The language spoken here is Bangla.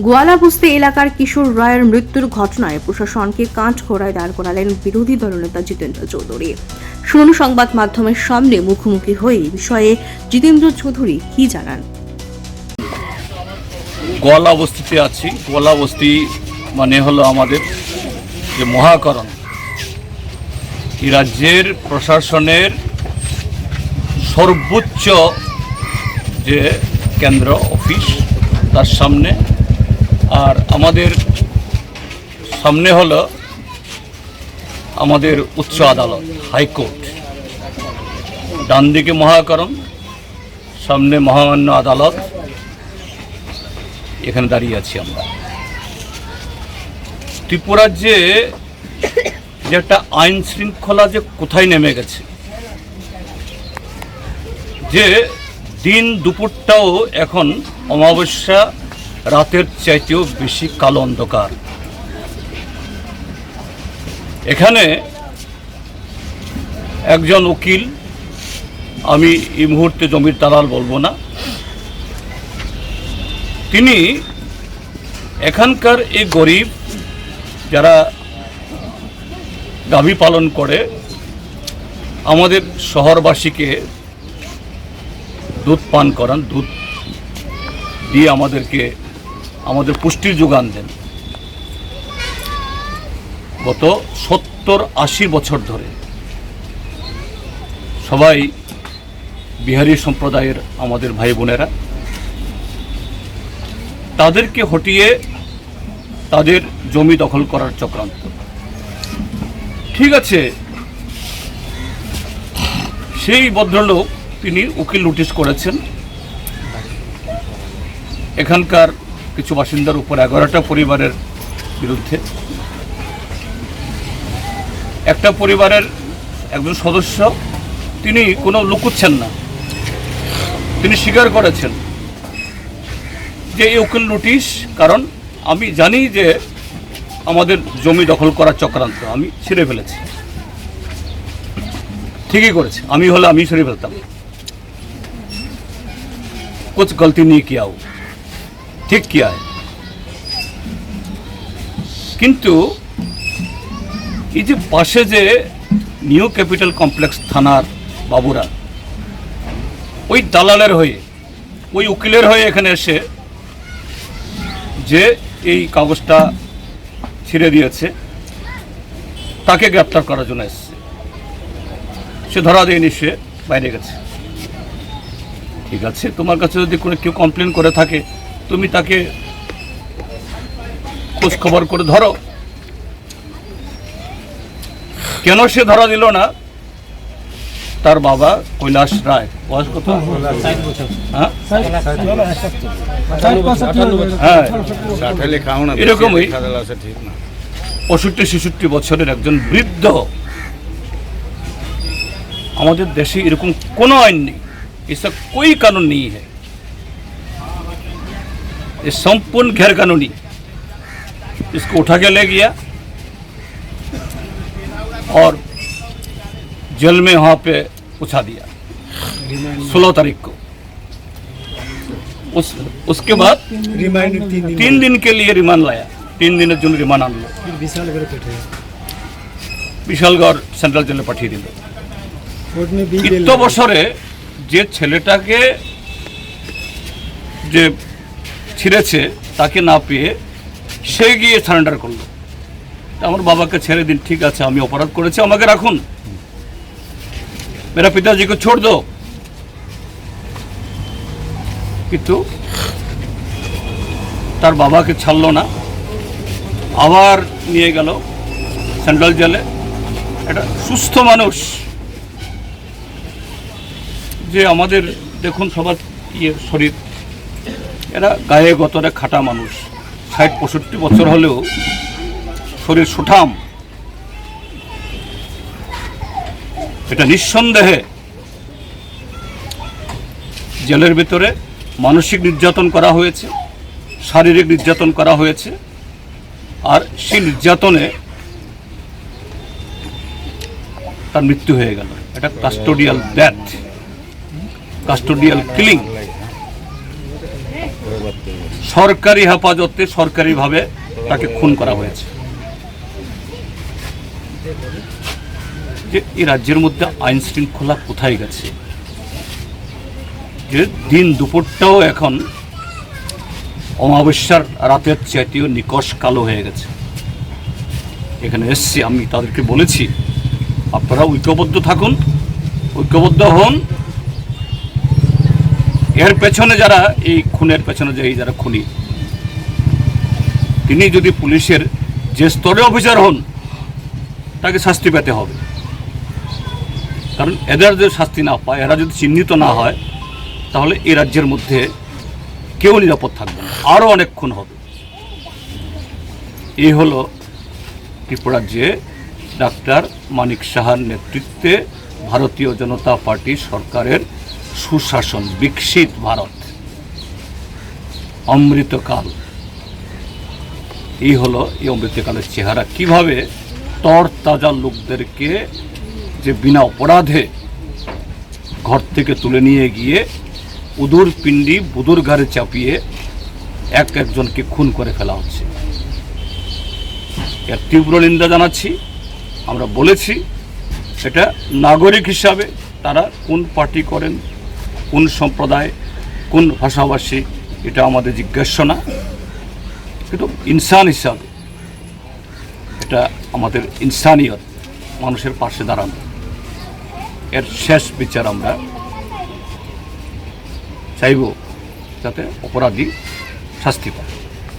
গোয়ালাবস্তি এলাকার কিশোর রায়ের মৃত্যুর ঘটনায় প্রশাসনকে কাঁচ করায় দাঁড় করালেন বিরোধী দলনেতা জিতেন্দ্র চৌধুরী। শুনুন সংবাদ মাধ্যমের সামনে মুখোমুখি হয়ে বিষয়ে জিতেন্দ্র চৌধুরী কি জানান? গোয়ালা বস্তিতে আছি। গোয়ালা বস্তি মানে হলো আমাদের যে মহাকরণ। এই রাজ্যের প্রশাসনের সর্বোচ্চ যে কেন্দ্র, অফিস, তার সামনে আর আমাদের সামনে হলো আমাদের উচ্চ আদালত, হাইকোর্ট। ডান দিকে মহাকরণ, সামনে মহামান্য আদালত। এখানে দাঁড়িয়ে আছি আমরা। ত্রিপুরার যে একটা আইন শৃঙ্খলা যে কোথায় নেমে গেছে, যে দিন দুপুরটাও এখন অমাবস্যা রাতের চাইতেও বেশি কালো অন্ধকার। এখানে একজন উকিল, আমি এই মুহূর্তে জমির দালাল বলব না। তিনি এখানকার এই গরিব যারা গাভী পালন করে, আমাদের শহরবাসীকে দুধ পান করান, দুধ দিয়ে আমাদেরকে আমাদের পুষ্টির যোগান দেন। গত সত্তর আশি বছর ধরে সবাই বিহারি সম্প্রদায়ের আমাদের ভাই বোনেরা, তাদেরকে হটিয়ে তাদের জমি দখল করার চক্রান্ত। ঠিক আছে, সেই ভদ্রলোক তিনি উকিল নোটিশ করেছেন। এখানকার কিছু বাসিন্দার উপর এগারোটা পরিবারের বিরুদ্ধে। একটা পরিবারের একজন সদস্য, তিনি কোনো লুকুচ্ছেন না। তিনি স্বীকার করেছেন যে এই উকিল নোটিশ, কারণ আমি জানি যে আমাদের জমি দখল করার চক্রান্ত, আমি ছিঁড়ে ফেলেছি। ঠিকই করেছে, আমি হলে আমি ছিঁড়ে ফেলতাম। কোচ গলতি নিয়ে কি আও ঠিক কিয়া है কিন্তু এই যে পাশে যে নিউ ক্যাপিটাল কমপ্লেক্স থানার বাবুরা, ওই দালালের হয়ে, ওই উকিলের হয়ে এখানে এসে যে এই কাগজটা ছিঁড়ে দিয়েছে, তাকে গ্রেপ্তার করার জন্য এসছে। সে ধরা দেয়নি, সে বাইরে গেছে। ঠিক আছে, তোমার কাছে যদি কোনো কেউ কমপ্লেন করে থাকে তুমি তাকে খোঁজ খবর করে ধরো। কেন সে ধরা দিল না? তার বাবা কৈলাস রায়। বয়স কত? এরকমই পঁয়ষট্টি ছেষট্টি বছরের একজন বৃদ্ধ। আমাদের দেশে এরকম কোনো আইন নেই। এসব কই কানুন নেই হ্যাঁ ये संपूर्ण गैरकानूनी इसको उठा के ले गया और जेल में वहाँ पे उछा दिया सोलह तारीख को उस उसके बाद तीन दिन के लिए रिमांड लाया तीन दिन তিন দিনের জন্য রিমান্ড আনলো বিশালগড় में জেলে পাঠিয়ে দিল বছরে যে ছেলেটাকে के ছিঁড়েছে, তাকে না পেয়ে সে গিয়ে সারেন্ডার করল। আমার বাবাকে ছেড়ে দিন, ঠিক আছে, আমি অপরাধ করেছি, আমাকে রাখুন। মেরা পিতাজিকে ছোড় দো। কিন্তু তার বাবাকে ছাড়লো না। আবার নিয়ে গেল সেন্ট্রাল জেলে। একটা সুস্থ মানুষ। যে আমাদের, দেখুন, সবার ইয়ে শরীর। এরা গায়ে গতরে খাটা মানুষ। ষাট, পঁয়ষট্টি বছর হলেও শরীর সুঠাম। এটা নিঃসন্দেহে জেলের ভিতরে মানসিক নির্যাতন করা হয়েছে, শারীরিক নির্যাতন করা হয়েছে, আর সেই নির্যাতনে তার মৃত্যু হয়ে গেল। এটা কাস্টোডিয়াল ডেথ কাস্টোডিয়াল কিলিং সরকারি হেফাজতে সরকারিভাবে তাকে খুন করা হয়েছে। যে এই রাজ্যের মধ্যে আইন শৃঙ্খলা কোথায় গেছে? যে দিন দুপুরটাও এখন অমাবস্যার রাতের চাইতেও নিকশ কালো হয়ে গেছে। এখানে এসছি আমি তাদেরকে বলেছি, আপনারা ঐক্যবদ্ধ থাকুন, ঐক্যবদ্ধ হন এর পেছনে যারা, এই খুনের পেছনে যে এই যারা খুনি, তিনি যদি পুলিশের যে স্তরে অফিসার হন, তাকে শাস্তি পেতে হবে। কারণ এদের যদি শাস্তি না পায়, এরা যদি চিহ্নিত না হয়, তাহলে এই রাজ্যের মধ্যে কেউ নিরাপদ থাকবে আরও অনেক খুন হবে। এই হলো ত্রিপুরাজ্যে ডাক্তার মানিক সাহার নেতৃত্বে ভারতীয় জনতা পার্টি সরকারের সুশাসন, বিকশিত ভারত। অমৃতকাল। এই হলো এই অমৃতকালের চেহারা। কীভাবে তর তাজা লোকদেরকে যে বিনা অপরাধে ঘর থেকে তুলে নিয়ে গিয়ে উদুর পিণ্ডি, বুদুর ঘাড়ে চাপিয়ে এক একজনকে খুন করে ফেলা হচ্ছে। এর তীব্র নিন্দা জানাচ্ছি। আমরা বলেছি, এটা নাগরিক হিসাবে তারা কোন পার্টি করেন কোন সম্প্রদায়, কোন ভাষাভাষী, এটা আমাদের জিজ্ঞাস্য না কিন্তু ইনসান হিসাবে। এটা আমাদের ইনসানিয়ত, মানুষের পাশে দাঁড়ানো। এর শেষ বিচার আমরা চাইব যাতে অপরাধী শাস্তি পায়।